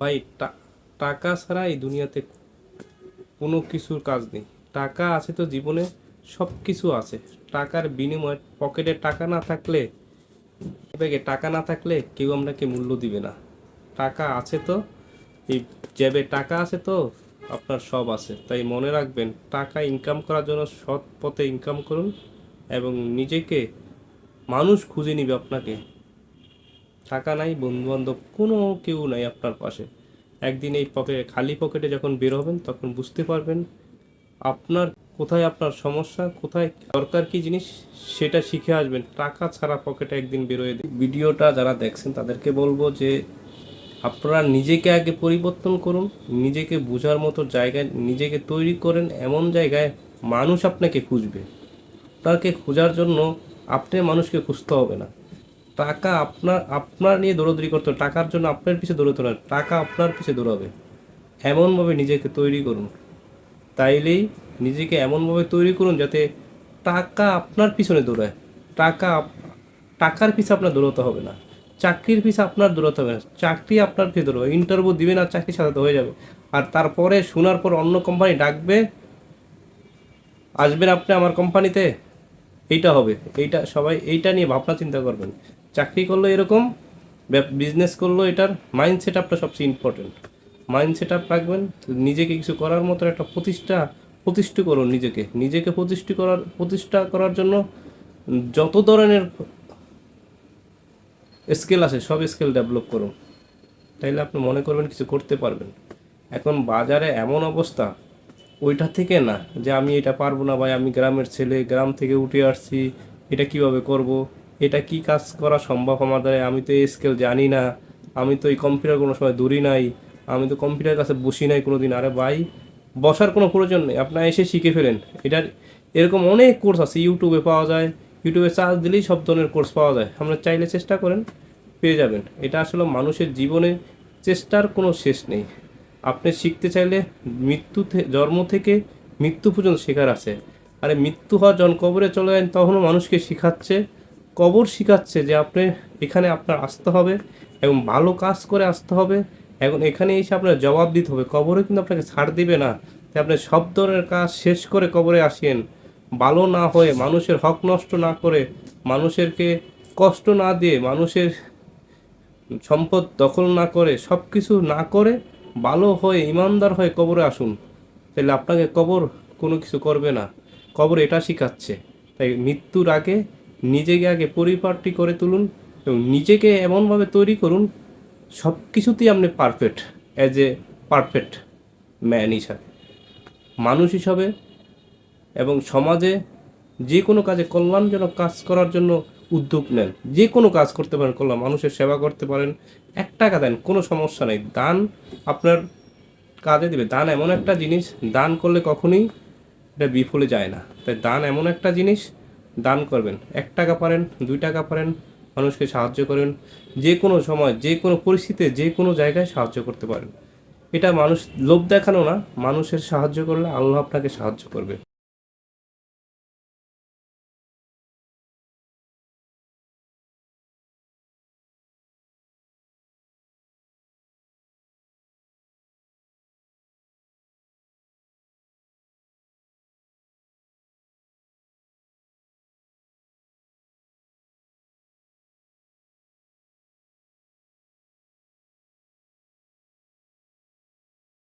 ভাই টাকা ছাড়া এই দুনিয়াতে কোনো কিছুর কাজ নেই। টাকা আছে তো জীবনে সব কিছু আছে। টাকার বিনিময়ে পকেটে টাকা না থাকলে, ব্যাগে টাকা না থাকলে কেউ আপনাকে মূল্য দিবে না। টাকা আছে তো, এই জ্যাবে টাকা আছে তো, আপনার সব আছে। তাই মনে রাখবেন, টাকা ইনকাম করার জন্য সৎ পথে ইনকাম করুন এবং নিজেকে মানুষ খুঁজে নিবে আপনাকে। টাকা নাই বন্ধু বান্ধব কোনো কেউ নাই আপনার পাশে। একদিন এই পকেটে খালি পকেটে যখন বের হবেন, তখন বুঝতে পারবেন আপনার কোথায় আপনার সমস্যা, কোথায় দরকার কি জিনিস, সেটা শিখে আসবেন। টাকা ছাড়া পকেটে একদিন বেরোয় দিন। ভিডিওটা যারা দেখছেন, তাদেরকে বলব যে আপনারা নিজেকে আগে পরিবর্তন করুন, নিজেকে বোঝার মতো জায়গায়, নিজেকে তৈরি করেন, এমন জায়গায় মানুষ আপনাকে খুঁজবে। আপনাকে খোঁজার জন্য আপনি মানুষকে খুঁজতে হবে না। টাকা আপনার আপনার নিয়ে দৌড়দৌড়ি করতে। টাকার জন্য আপনার পিছে দৌড়তে না। টাকা আপনার পিছে দৌড়াবে। এমনভাবে নিজেকে তৈরি করুন। তাইলেই নিজেকে এমনভাবে তৈরি করুন যাতে টাকা আপনার পিছনে দৌড়ায়। টাকা টাকার পিছে আপনার দৌড়াতে হবে না। চাকরির পিছে আপনার দৌড়াতে হবে না। চাকরি আপনার পিছে দৌড়াবে। ইন্টারভিউ দিবেন আর চাকরির সাথে হয়ে যাবে। আর তারপরে শোনার পর অন্য কোম্পানি ডাকবে। আসবেন আপনি আমার কোম্পানিতে এইটা হবে, এইটা সবাই এইটা নিয়ে ভাবনা চিন্তা করবেন। চাকরি করল এরকম বিজনেস করল এটার মাইন্ড সেট আপটা সবচেয়ে ইম্পর্টেন্ট মাইন্ড সেট আপ রাখবেন, নিজেকে কিছু করার মতো একটা প্রতিষ্ঠা প্রতিষ্ঠা করুন নিজেকে। নিজেকে প্রতিষ্ঠা করার প্রতিষ্ঠা করার জন্য যত ধরনের স্কেল আছে, সব স্কেল ডেভেলপ করুন। তাইলে আপনি মনে করবেন কিছু করতে পারবেন। এখন বাজারে এমন অবস্থা ওইটা থেকে না, যে আমি এটা পারব না ভাই, আমি গ্রামের ছেলে, গ্রাম থেকে উঠে আসছি, এটা কীভাবে করব? এটা কি কাজ করা সম্ভব আমার দ্বারা আমি তো এই স্কেল জানি না, আমি তো এই কম্পিউটার কোনো সময় দূরি নাই, আমি তো কম্পিউটার কাছে বসি নাই কোনো দিন আরে ভাই, বসার কোনো প্রয়োজন নেই, আপনার এসে শিখে ফেলেন। এটার এরকম অনেক কোর্স আছে ইউটিউবে পাওয়া যায় ইউটিউবে চার্জ দিলেই সব ধরনের কোর্স পাওয়া যায়। আমরা চাইলে চেষ্টা করেন, পেয়ে যাবেন। এটা আসলে মানুষের জীবনে চেষ্টার কোনো শেষ নেই। আপনি শিখতে চাইলে মৃত্যু জন্ম থেকে মৃত্যু পর্যন্ত শেখার আছে। আরে মৃত্যু হওয়ার যখন কবরে চলে যান তখনও মানুষকে শিখাচ্ছে, কবর শিখাচ্ছে যে আপনি এখানে আপনার আসতে হবে এবং ভালো কাজ করে আসতে হবে। এখন এখানে এসে আপনার জবাব দিতে হবে, কবরে কিন্তু আপনাকে ছাড় দিবে না। তাই আপনি সব ধরনের কাজ শেষ করে কবরে আসেন। ভালো না হয়ে মানুষের হক নষ্ট না করে, মানুষেরকে কষ্ট না দিয়ে মানুষের সম্পদ দখল না করে সব কিছু না করে ভালো হয়ে, ইমানদার হয়ে কবরে আসুন। তাহলে আপনাকে কবর কোনো কিছু করবে না। কবর এটা শিখাচ্ছে। তাই মৃত্যুর আগে নিজেকে আগে পরিপাটি করে তুলুন এবং নিজেকে এমনভাবে তৈরি করুন সব কিছুতেই আপনি perfect as a perfect man হিসাবে। মানুষ হিসাবে এবং সমাজে যে কোনো কাজে কল্যাণজনক কাজ করার জন্য উদ্যোগ নেন। যে কোনো কাজ করতে পারেন, কল্যাণ, মানুষের সেবা করতে পারেন। এক টাকা দেন, কোনো সমস্যা নেই। দান আপনার কাজে দেবে। দান এমন একটা জিনিস, দান করলে কখনোই এটা বিফলে যায় না। তাই দান এমন একটা জিনিস, দান করবেন। এক টাকা পারেন, দুই টাকা পারেন, মানুষকে সাহায্য করেন। যে কোনো সময়, যে কোনো পরিস্থিতিতে, যে কোনো জায়গায় সাহায্য করতে পারেন। এটা মানুষ, লোভ দেখানো না। মানুষের সাহায্য করলে আল্লাহ আপনাকে সাহায্য করবে।